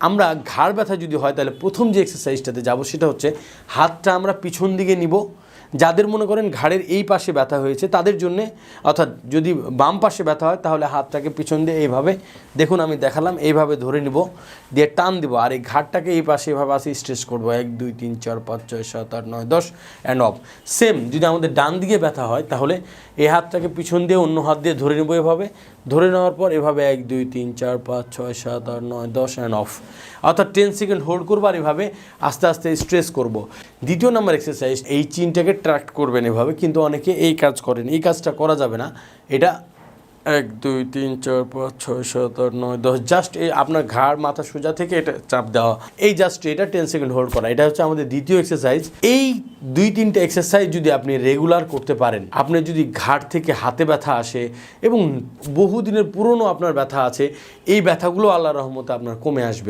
আমরা ঘাড় ব্যথা যদি হয়, তাহলে প্রথম যে এক্সারসাইজটাতে যাব সেটা হচ্ছে হাতটা আমরা পিছন দিকে নিব যাদের মনে করেন ঘাড়ের এই পাশে ব্যথা হয়েছে, তাদের জন্যে, অর্থাৎ যদি বাম পাশে ব্যথা হয়, তাহলে হাতটাকে পিছন দিয়ে এইভাবে, দেখুন আমি দেখালাম, এইভাবে ধরে নিব, দিয়ে টান দিব, আর এই ঘাড়টাকে এই পাশে এভাবে আসি স্ট্রেচ করব, এক, দুই, তিন, চার, পাঁচ, ছয়, সাত, আট, নয়, দশ অ্যান্ড অফ সেম যদি আমাদের ডান দিকে ব্যথা হয়, তাহলে এই হাতটাকে পিছন দিয়ে অন্য হাত দিয়ে ধরে নেব এভাবে, ধরে নেওয়ার পর এভাবে এক, দুই, তিন, চার, পাঁচ, ছয়, সাত, আট, নয়, দশ অ্যান্ড অফ অর্থাৎ টেন সেকেন্ড হোল্ড করব আর এভাবে আস্তে আস্তে স্ট্রেস করব। দ্বিতীয় নাম্বার এক্সারসাইজ এই চিনটাকে ট্র্যাক্ট করবেন এভাবে, কিন্তু অনেকে এই কাজ করেন, এই কাজটা করা যাবে না। এটা এক, দুই, তিন, চার, পাঁচ, ছয়, সাত, আট, নয়, দশ জাস্ট এই আপনার ঘাড়, মাথা সোজা থেকে এটা চাপ দেওয়া। এই জাস্ট এটা টেন সেকেন্ড হোল্ড করা। এটা হচ্ছে আমাদের দ্বিতীয় এক্সারসাইজ এই দুই, তিনটে এক্সারসাইজ যদি আপনি রেগুলার করতে পারেন, আপনার যদি ঘাড় থেকে হাতে ব্যথা আসে এবং বহুদিনের পুরনো আপনার ব্যথা আছে, এই ব্যথাগুলো আল্লাহ রহমতে আপনার কমে আসবে।